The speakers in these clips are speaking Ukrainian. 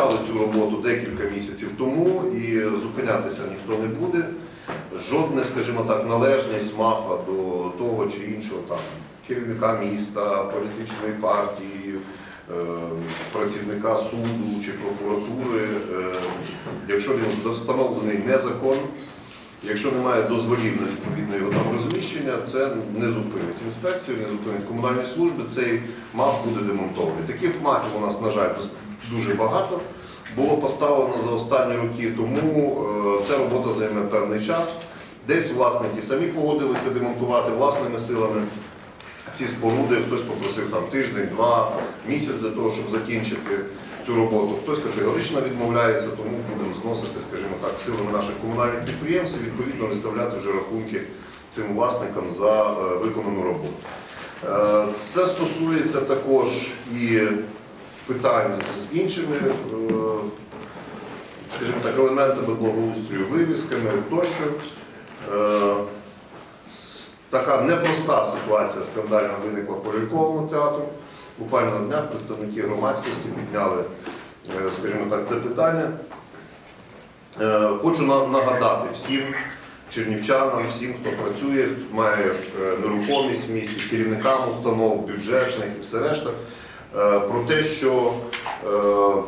Розпочали цю роботу декілька місяців тому і зупинятися ніхто не буде. Жодне, скажімо так, належність МАФа до того чи іншого там керівника міста, політичної партії, е, працівника суду чи прокуратури, е, якщо він встановлений незаконно, якщо немає дозволів на відповідне його там розміщення, це не зупинить інспекцію, не зупинить комунальні служби, цей МАФ буде демонтований. Таких МАФів у нас, на жаль, дуже багато. Було поставлено за останні роки, тому е, ця робота займе певний час. Десь власники самі погодилися демонтувати власними силами ці споруди. Хтось попросив там тиждень, два, місяць для того, щоб закінчити цю роботу. Хтось категорично відмовляється, тому будемо зносити, скажімо так, силами наших комунальних підприємств і відповідно виставляти вже рахунки цим власникам за е, виконану роботу. Е, Це стосується також і питань з іншими, е, скажімо так, елементами благоустрою, вивісками тощо. Е, Така непроста ситуація скандальна виникла по ляльковому театру. Буквально на днях представники громадськості підняли, е, скажімо так, це питання. Хочу нагадати всім чернівчанам, всім, хто працює, має нерухомість в місті, керівникам установ, бюджетних і все решта, про те, що е,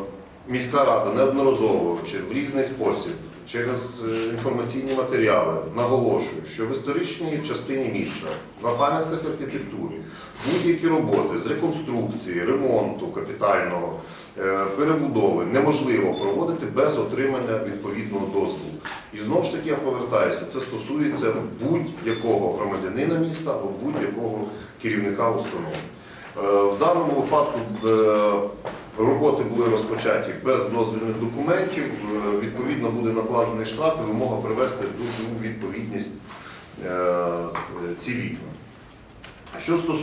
міська рада неодноразово чи в різний спосіб через е, інформаційні матеріали наголошує, що в історичній частині міста на пам'ятках архітектури будь-які роботи з реконструкції, ремонту капітального, е, перебудови неможливо проводити без отримання відповідного дозволу. І знову ж таки я повертаюся, це стосується будь-якого громадянина міста або будь-якого керівника установи. Е, В даному випадку е, роботи були розпочаті без дозвільних документів, е, відповідно буде накладений штраф і вимога привести у відповідність ці вікна. Що стосується